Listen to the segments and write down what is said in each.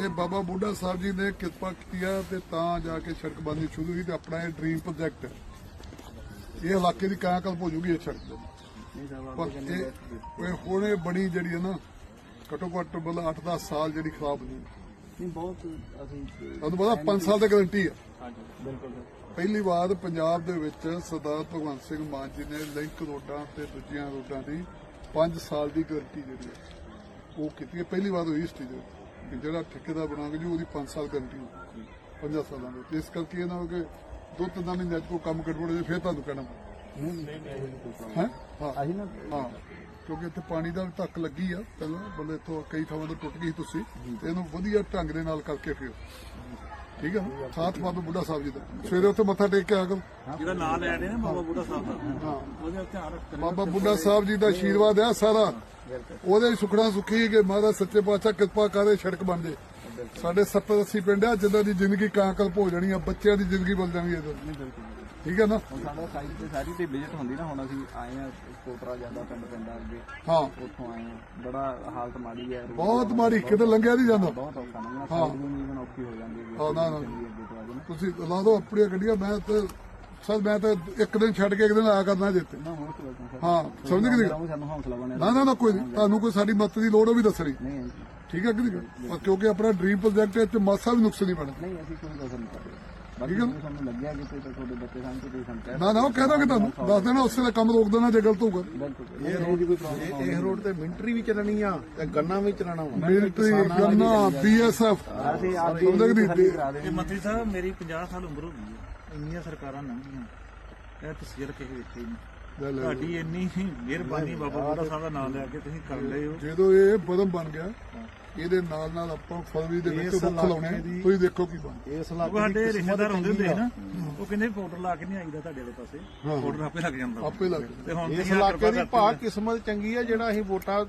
ਇਹ ਬਾਬਾ ਬੁੱਢਾ ਸਾਹਿਬ ਜੀ ਨੇ ਕਿਰਪਾ ਕੀਤੀ ਆ ਤੇ ਤਾਂ ਜਾ ਕੇ ਸੜਕ ਬਣਨੀ ਸ਼ੁਰੂ ਹੋਈ ਤੇ ਆਪਣਾ ਇਹ ਡ੍ਰੀਮ ਪ੍ਰੋਜੈਕਟ ਹੈ। ਇਹ ਇਲਾਕੇ ਦੀ ਕਾਂ ਕਲਪ ਹੋ ਜੂਗੀ ਇਹ ਸੜਕ ਪਰ ਇਹ ਹੁਣੇ ਬੜੀ ਜਿਹੜੀ ਹੈ ਨਾ ਘੱਟੋ ਘੱਟ ਬਲ 8-10 ਸਾਲ ਜਿਹੜੀ ਖਰਾਬ ਹੋਈ ਨਹੀਂ ਬਹੁਤ ਅਸੀਂ ਤੁਹਾਨੂੰ ਪਤਾ 5 ਸਾਲ ਦੀ ਗਾਰੰਟੀ ਹੈ। ਹਾਂਜੀ ਬਿਲਕੁਲ ਸਰ ਪਹਿਲੀ ਵਾਰ ਪੰਜਾਬ ਦੇ ਵਿੱਚ ਸਰਦਾਰ ਭਗਵੰਤ ਸਿੰਘ ਮਾਨ ਜੀ ਨੇ ਲਿੰਕ ਰੋਡਾਂ ਤੇ ਦੂਜੀਆਂ ਰੋਡਾਂ ਦੀ 5 ਸਾਲ ਦੀ ਗਾਰੰਟੀ ਜਿਹੜੀ ਹੈ ਉਹ ਕੀਤੀ ਹੈ। ਪਹਿਲੀ ਵਾਰ ਹੋਈ ਹਿਸਟਰੀ ਦੇ। ਵਿੱਚ ਕਿ ਜਿਹੜਾ ਠੇਕੇਦਾਰ ਬਣਾਉਂਗੇ ਜੀ ਉਹਦੀ 5 ਸਾਲ ਗਾਰੰਟੀ ਹੋਊਗੀ 5 ਸਾਲਾਂ ਦੇ। ਇਸ ਕਰਕੇ ਇਹਨਾਂ ਕਿ ਦੋ ਤਿੰਨ ਮਹੀਨੇ ਅੱਜ ਕੋ ਕੰਮ ਕਰਵਾਉਣੇ ਜੇ ਫਿਰ ਤੁਹਾਨੂੰ ਕਹਿਣਾ ਹੈ? ਹਾਂ। ਅਸੀਂ ਨਾ। ਹਾਂ। ਕਿਉਂਕਿ ਇੱਥੇ ਪਾਣੀ ਦਾ ਵੀ ਧੱਕ ਲੱਗੀ ਆ ਪਹਿਲਾਂ ਬੰਦੇ ਤੋਂ ਕਈ ਥਾਵਾਂ ਤੋਂ ਟੁੱਟ ਗਈ ਤੁਸੀਂ ਤੇ ਇਹਨੂੰ ਵਧੀਆ ਢੰਗ ਦੇ ਨਾਲ ਕਰਕੇ ਫਿਰ। ਠੀਕ ਹੈ ਸਾਥ ਬਾਬਾ ਬੁੱਢਾ ਸਾਹਿਬ ਜੀ ਦਾ। ਸਵੇਰੇ ਉੱਥੇ ਮੱਥਾ ਟੇਕ ਕੇ ਆ ਕਰੋ ਜਿਹਦਾ ਨਾਂ ਲੈ ਰਹੇ ਨਾ ਬਾਬਾ ਬੁੱਢਾ ਸਾਹਿਬ ਦਾ। ਹਾਂ। ਉਹਦਾ ਧਿਆਨ ਰੱਖ ਬਾਬਾ ਬੁੱਢਾ ਸਾਹਿਬ ਜੀ ਦਾ ਆਸ਼ੀਰਵਾਦ ਹੈ ਸਾਰਾ। ਉਹਦੇ ਸੁਖਣਾ ਸੁਖੀ ਕਿ ਮਹਾਰਾਜ ਸੱਚੇ ਪਾਤਸ਼ਾਹ ਕਿਰਪਾ ਕਰੇ ਸੜਕ ਬਣ ਜੇ। ਸਾਡੇ 70 80 ਪਿੰਡ ਆ ਜਿੱਦਾਂ ਦੀ ਜ਼ਿੰਦਗੀ ਕਾਂਕਲ ਹੋ ਜਾਣੀ ਆ ਬੱਚਿਆਂ ਦੀ ਜ਼ਿੰਦਗੀ ਬਦਲ ਜਾਣੀ ਬਿਲਕੁਲ ਠੀਕ ਹੈ ਨਾ? ਹੁਣ ਸਾਡਾ ਸਾਈਡ ਤੇ ਸਾਰੀ ਤੇ ਵਿਜ਼ਿਟ ਹੁੰਦੀ ਨਾ ਹੁਣ ਅਸੀਂ ਆਏ ਆ ਕੋਟਰਾ ਜਾਂਦਾ ਪਿੰਡ ਪਿੰਡਾਂ ਅੱਗੇ ਹਾਂ। ਉੱਥੋਂ ਆਏ ਆ। ਬੜਾ ਹਾਲਤ ਮਾੜੀ ਹੈ ਬਹੁਤ ਮਾੜੀ ਕਿਤੇ ਲੰਘਿਆ ਨਹੀਂ ਜਾਂਦਾ। ਬਹੁਤ ਔਖਾ ਸਾਈਡ ਨਹੀਂ ਔਖੀ ਹੋ ਜਾਂਦੀ ਨਾ, ਨਾ। ਤੁਸੀਂ ਲਾ ਦਿਓ ਆਪਣੀਆਂ ਗੱਡੀਆਂ ਮੈਂ ਤੇ ਸਰ ਮੈਂ ਤਾਂ ਇੱਕ ਦਿਨ ਛੱਡ ਕੇ ਇੱਕ ਦਿਨ ਆਇਆ ਕਰਨਾ ਜਿੱਤੇ ਹਾਂ ਸਮਝ ਗਏ? ਨਾ ਨਾ ਨਾ ਕੋਈ ਨਹੀਂ। ਤੁਹਾਨੂੰ ਕੋਈ ਸਾਡੀ ਮਦਦ ਦੀ ਲੋੜ ਹੋ ਵੀ ਦੱਸਣੀ। ਠੀਕ ਹੈ ਕਿ ਨਹੀਂ? ਕਿਉਂਕਿ ਆਪਣਾ ਡ੍ਰੀਮ ਪ੍ਰੋਜੈਕਟ ਵਿੱਚ ਮਾਸਾ ਵੀ ਨੁਕਸ ਨਹੀਂ ਪੈਣਾ ਨਹੀਂ ਅਸੀਂ ਕੋਈ ਦੱਸ ਨਹੀਂ ਸਕਦੇ ਬਾਕੀ ਠੀਕ ਹੈ। ਜੇ ਸਾਨੂੰ ਲੱਗਿਆ ਕਿ ਤੇ ਤੁਹਾਡੇ ਬੱਚੇ ਸਾਨੂੰ ਕੋਈ ਸੰਕਟ ਨਾ ਨਾ ਉਹ ਕਹਿ ਦਾਂਗੇ ਤੁਹਾਨੂੰ। ਦੱਸ ਦੇਣਾ ਉਸੇ ਵੇਲੇ ਕੰਮ ਰੋਕ ਦੇਣਾ ਜੇ ਗਲਤ ਹੋਊਗਾ। ਇਹ ਰੋਡ ਦੀ ਇਹ ਤੇ ਮਿਲਟਰੀ ਵੀ ਚੱਲਣੀ ਆ ਤੇ ਗੰਨਾ ਵੀ ਚਲਾਣਾ ਵਾ। ਮਿਲਟਰੀ ਗੰਨਾ ਬੀਐਸਐਫ ਅਸੀਂ ਆਪ ਦੀ ਇਹ ਮੰਤਰੀ ਸਾਹਿਬ ਮੇਰੀ 50 ਸਾਲ ਉਮਰ ਹੋ ਗਈ ਹੈ। ਇੰਨੀਆਂ ਸਰਕਾਰਾਂ ਲੰਘੀਆਂ ਇਹ ਤਸਵੀਰ ਕਿਸੇ ਵੇਖੀ ਨਹੀਂ। ਤੁਹਾਡੀ ਇੰਨੀ ਮਿਹਰਬਾਨੀ ਬਾਬਾ ਬੁੱਢਾ ਸਾਹਿਬ ਦਾ ਨਾਮ ਲੈ ਕੇ ਤੁਸੀਂ ਕਰ ਲਏ ਹੋ। ਜਦੋਂ ਇਹ ਬਦਮ ਬਣ ਗਿਆ ਇਹਦੇ ਨਾਲ ਨਾਲ ਆਪਾਂ ਫਰਵਰੀ ਦੇ ਵਿੱਚ ਰੁੱਖ ਲਾਉਣੇ ਦੀ- ਤੁਸੀਂ ਦੇਖੋ ਕੀ ਬਣ ਇਸ ਇਲਾਕੇ ਸਾਡੇ ਦੀ ਰਿਸ਼ਤੇਦਾਰ ਹੁੰਦੇ ਹੁੰਦੇ। ਨਾ ਉਹ ਕਹਿੰਦੇ ਪਾਊਡਰ ਲਾ ਕੇ ਨਹੀਂ ਆਈਦਾ ਤੁਹਾਡੇ ਵਾਲੇ ਪਾਸੇ। ਪਾਊਡਰ ਆਪੇ ਲੱਗ ਜਾਂਦਾ। ਆਪੇ ਲੱਗ ਤੇ ਹੁਣ ਇਸ ਇਲਾਕੇ ਦੀ ਕਰਤੀ ਭਾ ਹੈ। ਕਿਸਮਤ ਚੰਗੀ ਆ ਜਿਹੜਾ ਅਸੀਂ ਵੋਟਾਂ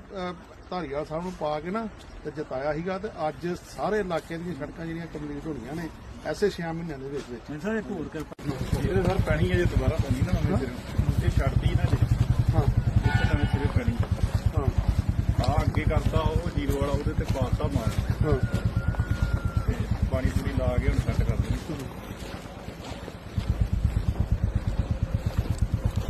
ਧਾਰੀਵਾਲ ਸਾਹਿਬ ਨੂੰ ਪਾ ਕੇ ਨਾ ਤੇ ਜਿਤਾਇਆ ਸੀਗਾ ਤੇ ਅੱਜ ਸਾਰੇ ਇਲਾਕੇ ਦੀਆਂ ਸੜਕਾਂ ਜਿਹੜੀਆਂ ਕੰਪਲੀਟ ਹੋਣੀਆਂ ਨੇ ਐਸੇ 6 ਮਹੀਨਿਆਂ ਦੇ ਵਿੱਚ ਵਿੱਚ। ਸਰ ਇੱਕ ਹੋਰ ਕਿਰਪਾ। ਇਹਦੇ ਸਰ ਪੈਣੀ ਹੈ ਜੇ ਦੁਬਾਰਾ ਪੈਣੀ ਨਾ ਨਵੇਂ ਸਿਰੇ ਇਹ ਛੱਡਦੀ ਨਾ ਜੇ। ਹਾਂ। ਇੱਥੇ ਨਵੇਂ ਸਿਰੇ ਪੈਣੀ। ਹਾਂ। ਆ ਅੱਗੇ ਕਰਦਾ ਉਹ ਜੀਰੋ ਵਾਲਾ ਉਹਦੇ ਤੇ ਪਾਸਾ ਮਾਰ। ਹਾਂ। ਪਾਣੀ ਪੂਰੀ ਲਾ ਕੇ ਹੁਣ ਸੈੱਟ ਕਰ